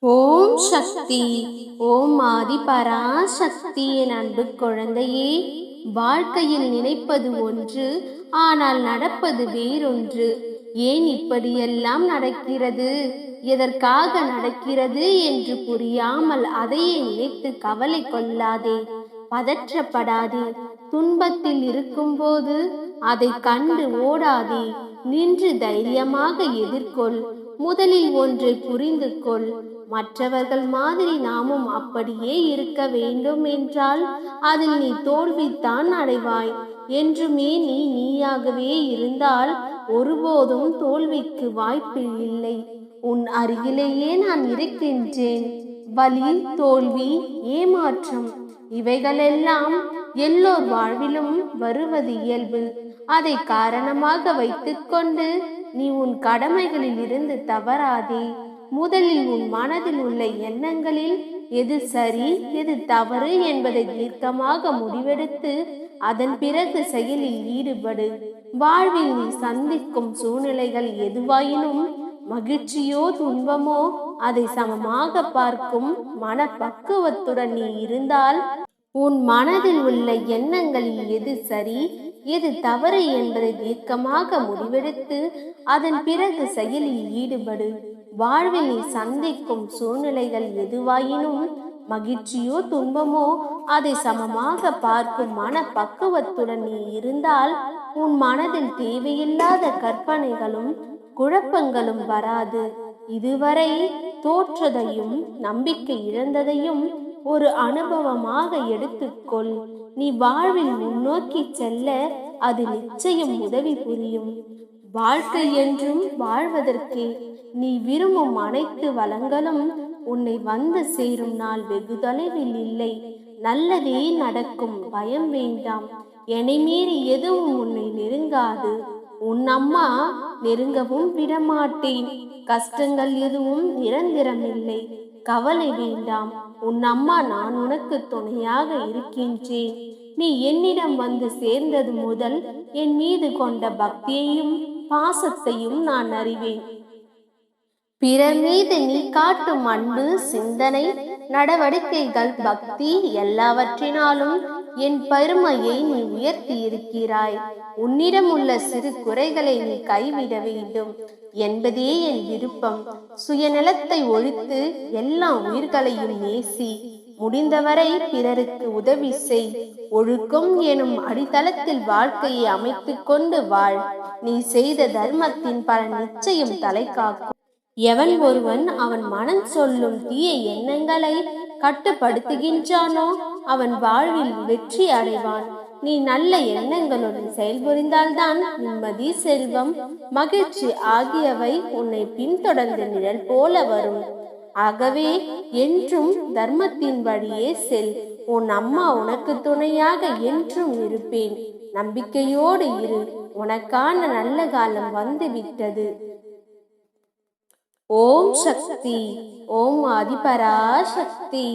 ஓம் சக்தி. ஓம் ஆதி பராசக்தி என் அன்பு குழந்தையே. வாழ்க்கையில் நினைப்பது ஒன்று ஆனால் நடப்பது வேறொன்று. ஏன் இப்படியெல்லாம் நடக்கிறது? எதற்காக நடக்கிறது என்று புரியாமல் அதையே நினைத்து கவலை கொள்ளாதே. பதற்றப்படாதே. துன்பத்தில் இருக்கும்போது அதை கண்டு ஓடாதே. நின்று தைரியமாக எதிர்கொள். முதலில் ஒன்றை புரிந்து கொள் மற்றவர்கள் மாதிரி நாமும் அப்படியே இருக்க வேண்டும் என்றால் அதில் நீ தோல்வித்தான் அடைவாய். என்றுமே நீ நீயாகவே இருந்தால் ஒருபோதும் தோல்விக்கு வாய்ப்பு இல்லை. உன் அருகிலேயே நான் இருக்கின்றேன். வலி தோல்வி ஏமாற்றம் இவைகளெல்லாம் எல்லோர் வாழ்விலும் வருவது இயல்பு. அதை காரணமாக வைத்துக்கொண்டு நீ உன் கடமைகளில் இருந்து தவறாதே. முதலில் உன் மனதில் உள்ள எண்ணங்களில் எது சரி எது தவறு என்பதை தீர்க்கமாக முடிவெடுத்து அதன் பிறகு செயலில் ஈடுபடு. வாழ்வில் நீ சந்திக்கும் சூழ்நிலைகள் எதுவாயினும் மகிழ்ச்சியோ துன்பமோ அதை சமமாக பார்க்கும் மனப்பக்குவத்துடன் நீ இருந்தால் உன் மனதில் உள்ள எண்ணங்களில் எது சரி எது தவறு என்பதை தீர்க்கமாக முடிவெடுத்து அதன் பிறகு செயலில் ஈடுபடு. வாழ்வில் நீ சந்திக்கும் சூழ்நிலைகள் எதுவாயினும் மகிழ்ச்சியோ துன்பமோ அதை சமமாக பார்க்கும் மன பக்குவத்துடன் நீ இருந்தால் உன் மனதில் தேவையில்லாத கற்பனைகளும் குழப்பங்களும் வராது. இதுவரை தோற்றதையும் நம்பிக்கை இழந்ததையும் ஒரு அனுபவமாக எடுத்துக்கொள். நீ வாழ்வில் முன்னோக்கி செல்ல அது நிச்சயம் உதவி புரியும். வாழ்க்கை என்றும் வாழ்வதற்கே நீ விரும்பும் அனைத்து வளங்களும் உன்னை வந்து சேரும் நாள் வெகு தொலைவில் இல்லை. நல்லதே நடக்கும். பயம் வேண்டாம். என்னை மீறி எதுவும் உன்னை நெருங்காது. உன் அம்மா நெருங்கவும் விடமாட்டேன். கஷ்டங்கள் எதுவும் நிரந்தரமில்லை. கவலை வேண்டாம். உன் அம்மா நான் உனக்கு துணையாக இருக்கின்றேன். நீ என்னிடம் வந்து சேர்ந்தது முதல் என் மீது கொண்ட பக்தியையும் பாசத்தையும் நான் அறிவேன். பிறர் மீது நீ காட்டும் அன்பு சிந்தனை நடவடிக்கைகள் பக்தி எல்லாவற்றினாலும் என் பெருமையை நீ உயர்த்தி இருக்கிறாய் உன்னிடம் உள்ள சிறு குறைகளை நீ கைவிட வேண்டும். என்பதே என் விருப்பம். சுயநலத்தை ஒழித்து எல்லா உயிர்களையும் நேசி முடிந்தவரை பிறருக்கு உதவி செய். ஒழுக்கம் எனும் அடித்தளத்தில் வாழ்க்கையை அமைத்துக் கொண்டு வாழ். நீ செய்த தர்மத்தின் பல நிச்சயம் தலை காக்கும் எவன் ஒருவன் அவன் மனம் சொல்லும் தீய எண்ணங்களை கட்டுப்படுத்துகின்றானோ அவன் வாழ்வில் வெற்றி அடைவான். நீ நல்ல எண்ணங்களுடன் செயல்புரிந்தால்தான் நிம்மதி செல்வம் மகிழ்ச்சி ஆகியவை உன்னை பின்தொடர்ந்து நிழல் போல வரும். ஆகவே என்றும் தர்மத்தின் வழியே செல். உன் அம்மா உனக்கு துணையாக என்றும் இருப்பேன். நம்பிக்கையோடு இரு. உனக்கான நல்ல காலம் வந்து விட்டது ஓம் சக்தி. ஓம் ஆதிபரா சக்தி